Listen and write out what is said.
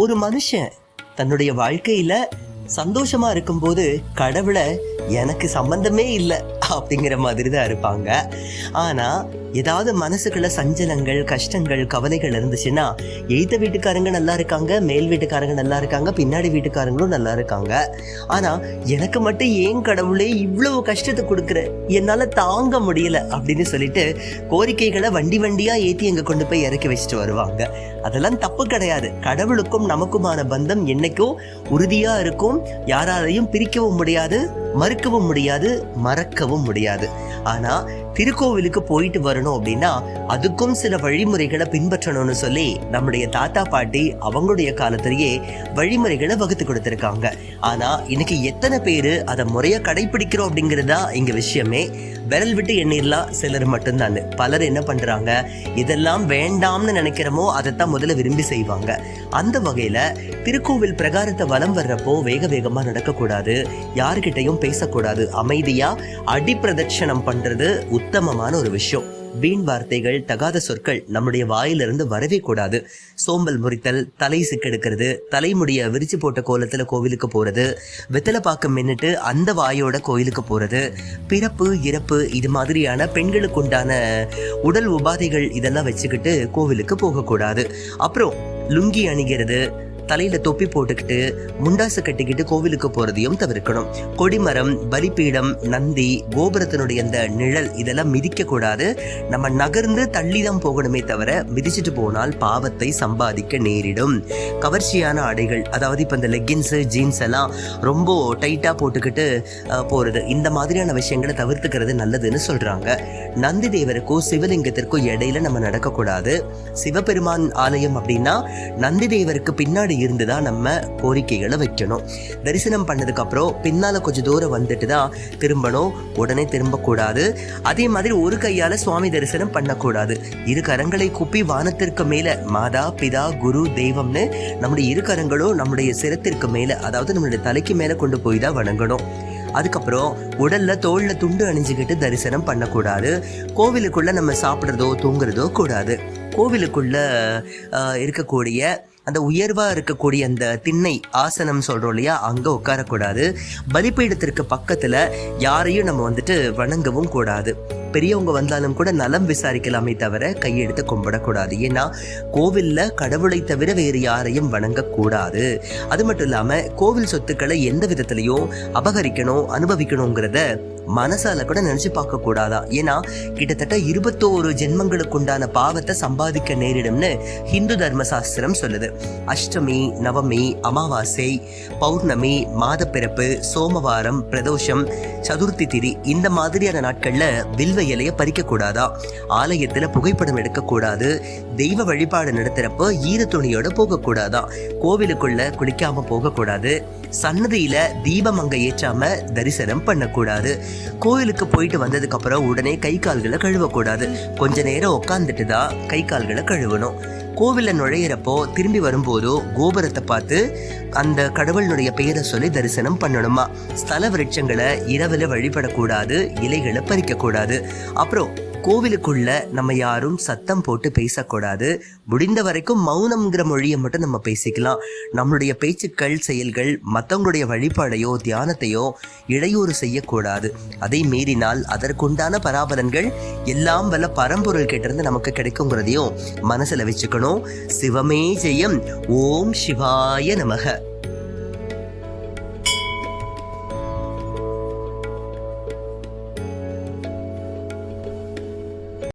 ஒரு மனுஷன் தன்னுடைய வாழ்க்கையில சந்தோஷமா இருக்கும்போது கடவுளை எனக்கு சம்பந்தமே இல்லை. அப்படிங்கிற மாதிரி தான் இருப்பாங்க. ஆனால் ஏதாவது மனசுக்குள்ள சஞ்சலங்கள் கஷ்டங்கள் கவலைகள் இருந்துச்சுன்னா எய்த வீட்டுக்காரங்க நல்லா இருக்காங்க மேல் வீட்டுக்காரங்க நல்லா இருக்காங்க பின்னாடி வீட்டுக்காரங்களும் நல்லா இருக்காங்க. ஆனால் எனக்கு மட்டும் ஏன் கடவுளே இவ்வளவு கஷ்டத்தை கொடுக்குற? என்னால் தாங்க முடியல அப்படின்னு சொல்லிட்டு கோரிக்கைகளை வண்டி வண்டியாக ஏற்றி அங்கே கொண்டு போய் இறக்கி வச்சுட்டு வருவாங்க. அதெல்லாம் தப்பு கிடையாது. கடவுளுக்கும் நமக்குமான பந்தம் என்னைக்கும் உறுதியாக இருக்கும். யாராலையும் பிரிக்கவும் முடியாது. மறுக்கவும் முடியாது மறக்கவும் முடியாது. ஆனால் திருக்கோவிலுக்கு போயிட்டு வரணும் அப்படின்னா அதுக்கும் சில வழிமுறைகளை பின்பற்றணும்னு சொல்லி நம்முடைய தாத்தா பாட்டி அவங்களுடைய காலத்திலேயே வழிமுறைகளை வகுத்து கொடுத்துருக்காங்க. ஆனா இன்னைக்கு எத்தனை பேரு அதை முறையா கடைபிடிக்கிறோம் அப்படிங்கிறதா இங்க விஷயமே. விரல் விட்டு எண்ணிடலாம் சிலர் மட்டும்தான் பலர் என்ன பண்றாங்க? இதெல்லாம் வேண்டாம்னு நினைக்கிறோமோ அதைத்தான் முதல்ல விரும்பி செய்வாங்க. அந்த வகையில திருக்கோவில் பிரகாரத்தை வலம் வர்றப்போ வேக வேகமா நடக்கக்கூடாது. யாருக்கிட்டையும் பேசக்கூடாது. அமைதியா அடிப்பிரதட்சணம் பண்றது உத்தமமான ஒரு விஷயம். வீண் வார்த்தைகள் தகாத சொற்கள் நம்முடைய வாயிலிருந்து வரவே கூடாது. சோம்பல் முறித்தல் தலை சிக்கெடுக்கிறது தலைமுடிய விரிச்சு போட்ட கோலத்துல கோவிலுக்கு போறது வெத்தலை பாக்கம் மின்னுட்டு அந்த வாயோட கோயிலுக்கு போறது பிறப்பு இறப்பு இது மாதிரியான பெண்களுக்கு உண்டான உடல் உபாதைகள் இதெல்லாம் வச்சுக்கிட்டு கோவிலுக்கு போகக்கூடாது. அப்புறம் லுங்கி அணிகிறது தலையில தொப்பி போட்டுக்கிட்டு முண்டாசு கட்டிக்கிட்டு கோவிலுக்கு போறதையும் தவிர்க்கணும். கொடிமரம் பலிபீடம் நந்தி கோபுரத்தினுடைய அந்த நிழல் இதெல்லாம் மிதிக்க கூடாது நம்ம நகர்ந்து தள்ளி தான் போகணுமே தவிர மிதிச்சிட்டு போனால் பாவத்தை சம்பாதிக்க நேரிடும். கவர்ச்சியான ஆடைகள் அதாவது இப்போ இந்த லெக்கின்ஸு ஜீன்ஸ் எல்லாம் ரொம்ப டைட்டாக போட்டுக்கிட்டு போகிறது போறது. இந்த மாதிரியான விஷயங்களை தவிர்த்துக்கிறது நல்லதுன்னு சொல்றாங்க. நந்தி தேவருக்கும் சிவலிங்கத்திற்கும் இடையில நம்ம நடக்கக்கூடாது. சிவபெருமான் ஆலயம் அப்படின்னா நந்தி தேவருக்கு பின்னாடி இருந்து தான் நம்ம கோரிக்கைகளை வைக்கணும். தரிசனம் பண்ணதுக்கப்புறம் பின்னால் கொஞ்சம் தூரம் வந்துட்டு தான் திரும்பணும். உடனே திரும்பக்கூடாது. அதே மாதிரி ஒரு கையால் சுவாமி தரிசனம் பண்ணக்கூடாது. இரு கரங்களை குப்பி வானத்திற்கு மேலே மாதா பிதா குரு தெய்வம்னு நம்முடைய இரு கரங்களும் நம்முடைய சிரத்திற்கு மேலே அதாவது நம்மளுடைய தலைக்கு மேலே கொண்டு போய் தான் வணங்கணும். அதுக்கப்புறம் உடல்ல தோல்ல துண்டு அணிஞ்சுக்கிட்டு தரிசனம் பண்ணக்கூடாது. கோவிலுக்குள்ள நம்ம சாப்பிட்றதோ தூங்குறதோ கூடாது. கோவிலுக்குள்ள இருக்கக்கூடிய அந்த உயர்வாக இருக்கக்கூடிய அந்த திண்ணை ஆசனம் சொல்கிறோம் இல்லையா அங்கே உட்காரக்கூடாது. பலிப்பீடத்திற்கு பக்கத்தில் யாரையும் நம்ம வந்துட்டு வணங்கவும் கூடாது. பெரியவங்க வந்தாலும் கூட நலம் விசாரிக்கலாமே தவிர கையெடுத்து கும்பிடக்கூடாது. ஏன்னா கோவில்ல கடவுளை தவிர வேறு யாரையும் வணங்கக்கூடாது. அது மட்டும் இல்லாமல் கோவில் சொத்துக்களை எந்த விதத்துலையும் அபகரிக்கணும் அனுபவிக்கணுங்கிறத மனசால கூட நினைச்சு பார்க்க கூடாதா? ஏன்னா கிட்டத்தட்ட இருபத்தோரு ஜென்மங்களுக்கு உண்டான பாவத்தை சம்பாதிக்க நேரிடும்னு ஹிந்து தர்ம சாஸ்திரம் சொல்லுது. அஷ்டமி நவமி அமாவாசை பௌர்ணமி மாதப்பிறப்பு சோமவாரம் பிரதோஷம் சதுர்த்தி திதி இந்த மாதிரியான நாட்கள்ல வில்வ இலைய பறிக்க கூடாதா? ஆலயத்துல புகைப்படம் எடுக்க கூடாது. தெய்வ வழிபாடு நடத்துறப்போ ஈர துணியோட போக கூடாதா கோவிலுக்குள்ள குளிக்காம போக கூடாது சன்னதியில தீபம் அங்க ஏற்றாம தரிசனம் பண்ணக்கூடாது. கோயிலுக்கு போயிட்டு வந்ததுக்கு அப்புறம் உடனே கை கால்களை கழுவக்கூடாது. கொஞ்ச நேரம் உட்காந்துட்டு தான் கை கால்களை கழுவணும். கோவிலில் நுழையிறப்போ திரும்பி வரும்போதோ கோபுரத்தை பார்த்து அந்த கடவுளினுடைய பெயரை சொல்லி தரிசனம் பண்ணணுமா? ஸ்தல விருட்சங்களை இரவில் வழிபடக்கூடாது இலைகளை பறிக்கக்கூடாது. அப்புறம் கோவிலுக்குள்ள நம்ம யாரும் சத்தம் போட்டு பேசக்கூடாது. முடிந்த வரைக்கும் மௌனம்ங்கிற மொழியை மட்டும் நம்ம பேசிக்கலாம். நம்மளுடைய பேச்சுக்கள் செயல்கள் மற்றவங்களுடைய வழிபாடையோ தியானத்தையோ இடையூறு செய்யக்கூடாது. அதை மீறினால் அதற்குண்டான பராபலன்கள் எல்லாம் வல்ல பரம்பொருள் கிட்டிருந்து நமக்கு கிடைக்குங்கிறதையும் மனசில் வச்சுக்கணும். சிவமே ஜெயம். ஓம் சிவாய நமக.